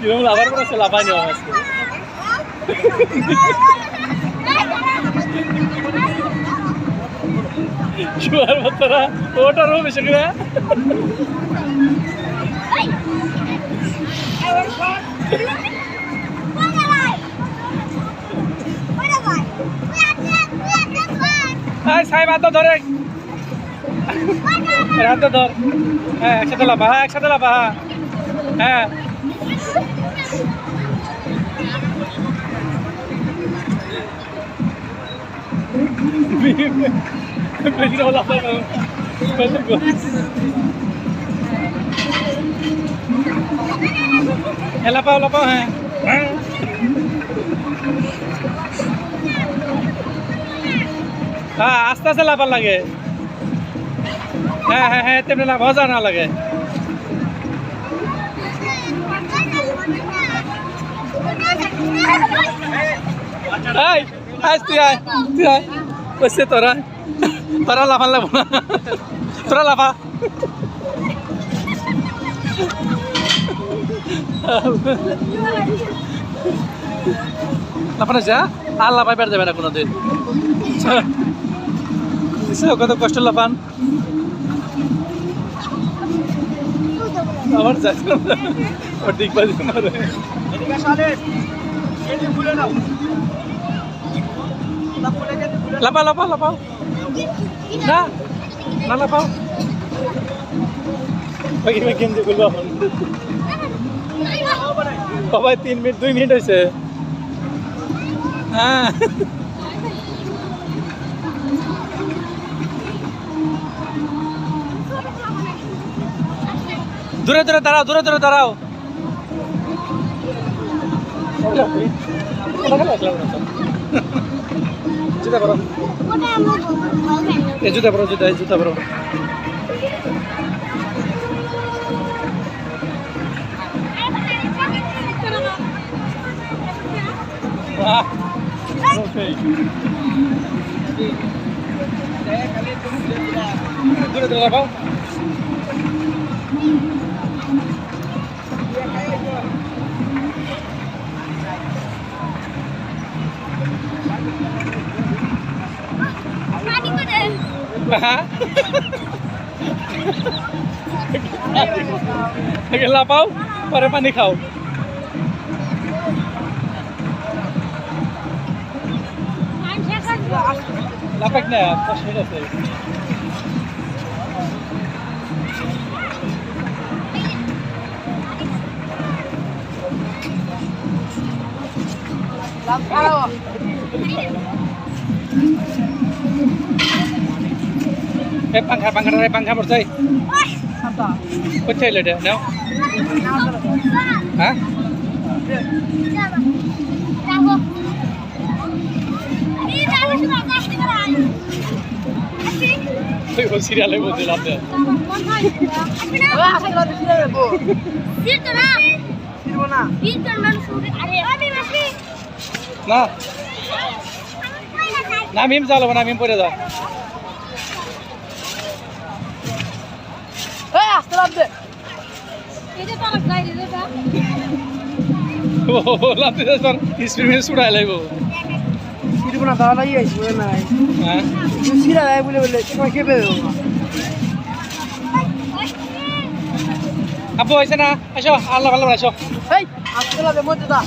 কীরকম লাফার করে লাফাই নেওয়া আজকে। ধরে। ধর। হ্যাঁ একসাথে লাফা হ্যাঁ একসাথে লাফা হ্যাঁ। হ্যাঁ বেশি লাফা হ্যাঁ লাফাও লাফাও হ্যাঁ হ্যাঁ আস্তে আস্তে লাফার লাগে হ্যাঁ হ্যাঁ হ্যাঁ তেমনি লাফাও যা না লাগে এই আজ তুই আয় তুই আয় কইছে তোরা তোরা লাফান লাফা। না তোরা লাফা লাফানো যা আর লাফাই বের যাবে না কোনোদিন। কত কষ্ট লাফান। আমার মারে লাফা লাফা লাফাও না না লাফাও বাকি গেম দিয়ে বলব সবাই তিন মিনিট দুই মিনিট হয়েছে হ্যাঁ দূরে দূরে দাঁড়াও দূরে দূরে দাঁড়াও জুতা পরো। এ জুতা পরো জুতা জুতা পরো. দূরে দূরে রাখাও আগে লাপাও পরে পানি খাও। লাপাক না মিনিট আছে। Eh, eh, menurut saya. Kau cek dia, no? Hah? তুই বল সিরিয়ালে লাভ দেয় না না মিম চালাবো না মিম পরে যাও তোমার খেপে দেবো আপু হয়েছে না? আসো আল্লাহ ভালো আসো। এই আসতে লাগে মধ্যে দা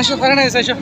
আসো করে না আসো।